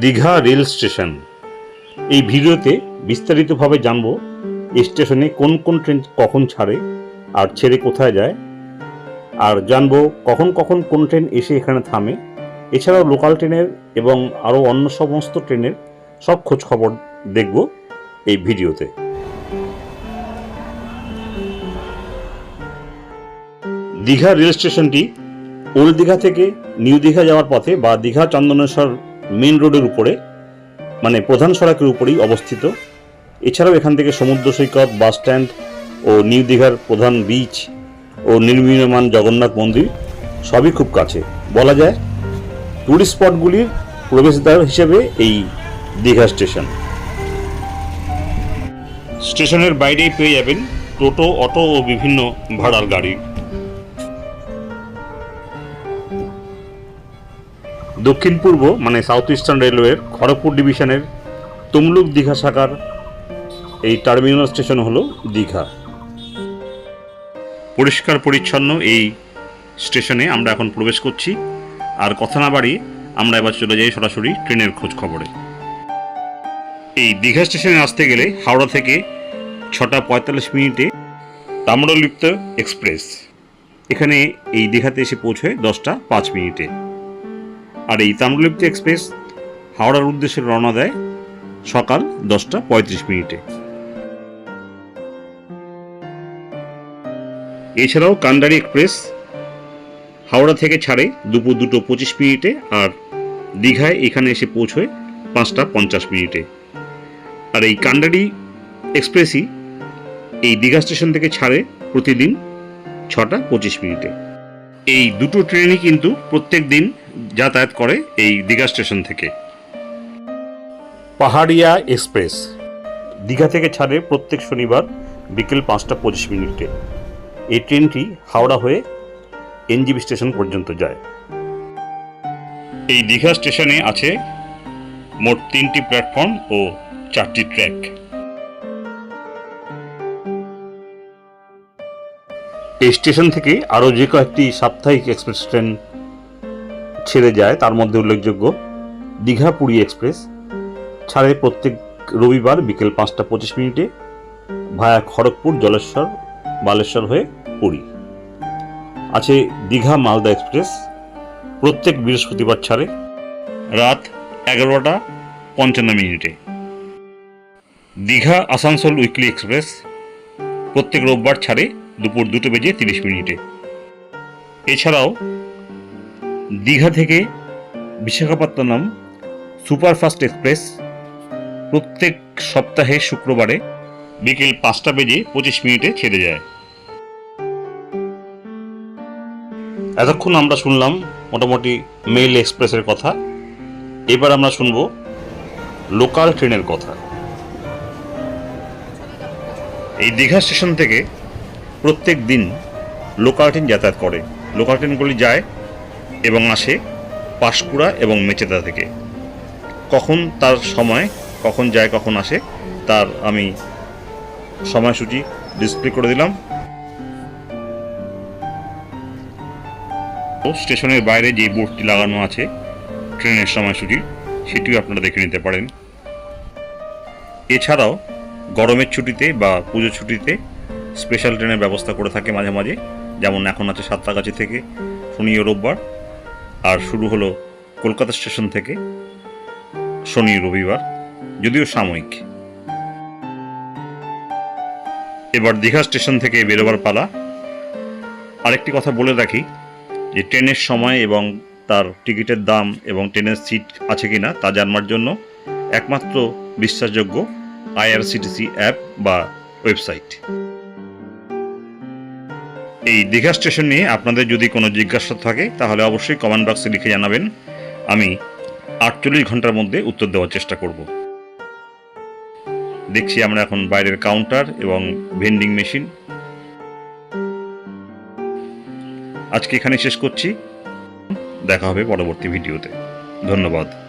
Digha rail station. এই ভিডিওতে বিস্তারিতভাবে জানব, এই স্টেশনে কোন কোন ট্রেন কখন ছাড়ে, আর ছেড়ে কোথায় যায়। আর জানব কখন কখন কোন ট্রেন এসে এখানে থামে। এছাড়াও লোকাল ট্রেনের এবং আরও অন্য সমস্ত ট্রেনের সব খোঁজ খবর দেখব এই ভিডিওতে। দীঘা রেল স্টেশনটি ওল্ড দীঘা থেকে নিউ দীঘা যাওয়ার পথে বা দীঘা চন্দনেশ্বর মেন রোডের উপরে মানে প্রধান সড়কের উপরেই অবস্থিত। এছাড়াও এখান থেকে সমুদ্র সৈকত, বাস স্ট্যান্ড ও নিউ দীঘার প্রধান বিচ ও নির্মীয়মান জগন্নাথ মন্দির সবই খুব কাছে। বলা যায় টুরিস্ট স্পটগুলির প্রবেশদ্বার হিসেবে এই দীঘা স্টেশন। স্টেশনের বাইরেই পেয়ে যাবেন টোটো, অটো ও বিভিন্ন ভাড়ার গাড়ি। দক্ষিণ পূর্ব মানে সাউথ ইস্টার্ন রেলওয়ের খড়গপুর ডিভিশনের তমলুক দীঘা শাখার এই টার্মিনাল স্টেশন হল দীঘা। পরিষ্কার পরিচ্ছন্ন এই স্টেশনে আমরা এখন প্রবেশ করছি। আর কথা না বাড়িয়ে আমরা এবার চলে যাই সরাসরি ট্রেনের খোঁজ খবরে। এই দীঘা স্টেশনে আসতে গেলে হাওড়া থেকে ছটা পঁয়তাল্লিশ মিনিটে তাম্রলিপ্ত এক্সপ্রেস। এখানে এই দীঘাতে এসে পৌঁছয় দশটা পাঁচ মিনিটে। আর এই তাম্রলিপ্ত এক্সপ্রেস হাওড়ার উদ্দেশ্যে রওনা দেয় সকাল দশটা পঁয়ত্রিশ মিনিটে। এছাড়াও কান্ডারি এক্সপ্রেস হাওড়া থেকে ছাড়ে দুপুর দুটো পঁচিশ মিনিটে আর দীঘায় এখানে এসে পৌঁছয় পাঁচটা পঞ্চাশ মিনিটে। আর এই কান্ডারি এক্সপ্রেসই এই দীঘা স্টেশন থেকে ছাড়ে প্রতিদিন ছটা পঁচিশ মিনিটে। এই দুটো ট্রেনই কিন্তু প্রত্যেক দিন যাতায়াত করে এই দীঘা স্টেশন থেকে। পাহাড়িয়া এক্সপ্রেস। দীঘা থেকে ছাড়ে প্রত্যেক শনিবার বিকেল পাঁচটা পঁচিশ মিনিটে। এই ট্রেনটি হাওড়া হয়ে এনজিবি স্টেশন পর্যন্ত যায়। এই দীঘা স্টেশনে আছে মোট তিনটি প্ল্যাটফর্ম ও চারটি ট্র্যাক। এই স্টেশন থেকে আরও যে কয়েকটি সাপ্তাহিক এক্সপ্রেস ট্রেন ছেড়ে যায়, তার মধ্যে উল্লেখযোগ্য দীঘা পুরী এক্সপ্রেস ছাড়ে প্রত্যেক রবিবার বিকেল পাঁচটা পঁচিশ মিনিটে ভায়া খড়গপুর জলেশ্বর বালেশ্বর হয়ে পুরী। আছে দীঘা মালদা এক্সপ্রেস, প্রত্যেক বৃহস্পতিবার ছাড়ে রাত এগারোটা পঞ্চান্ন মিনিটে। দীঘা আসানসোল উইকলি এক্সপ্রেস, প্রত্যেক রোববার ছাড়ে দুপুর দুটো বেজে তিরিশ মিনিটে। এছাড়াও দীঘা থেকে বিশাখাপত্তনম সুপারফাস্ট এক্সপ্রেস প্রত্যেক সপ্তাহে শুক্রবারে বিকেল পাঁচটা বেজে পঁচিশ মিনিটে ছেড়ে যায়। এতক্ষণ আমরা শুনলাম মোটামুটি মেল এক্সপ্রেসের কথা। এবার আমরা শুনব লোকাল ট্রেনের কথা। এই দীঘা স্টেশন থেকে প্রত্যেক দিন লোকাল ট্রেন যাতায়াত করে। লোকাল ট্রেনগুলি যায় এবং আসে পাঁশকুড়া এবং মেচেদা থেকে। কখন তার সময়, কখন যায়, কখন আসে, তার আমি সময়সূচি ডিসপ্লে করে দিলাম। স্টেশনের বাইরে যে বোর্ডটি লাগানো আছে, ট্রেনের সময়সূচি, সেটিও আপনারা দেখে নিতে পারেন। এছাড়াও গরমের ছুটিতে বা পুজো ছুটিতে স্পেশাল ট্রেনের ব্যবস্থা করে থাকে মাঝে মাঝে। যেমন এখন আছে সাতটাগাছি থেকে, শনি ও রোববার। আর শুরু হলো কলকাতা স্টেশন থেকে শনি রবিবার, যদিও সাময়িক। এবার দীঘা স্টেশন থেকে বেরোবার পালা। আরেকটি কথা বলে রাখি যে, ট্রেনের সময় এবং তার টিকিটের দাম এবং ট্রেনের সিট আছে কি না তা জানবার জন্য একমাত্র বিশ্বাসযোগ্য আইআরসিটিসি অ্যাপ বা ওয়েবসাইট। এই দীঘা স্টেশন নিয়ে আপনাদের যদি কোনো জিজ্ঞাসা থাকে, তাহলে অবশ্যই কমেন্ট বক্সে লিখে জানাবেন। আমি আটচল্লিশ ঘণ্টার মধ্যে উত্তর দেওয়ার চেষ্টা করব। দেখছি আমরা এখন বাইরের কাউন্টার এবং ভেন্ডিং মেশিন। আজকে এখানে শেষ করছি। দেখা হবে পরবর্তী ভিডিওতে। ধন্যবাদ।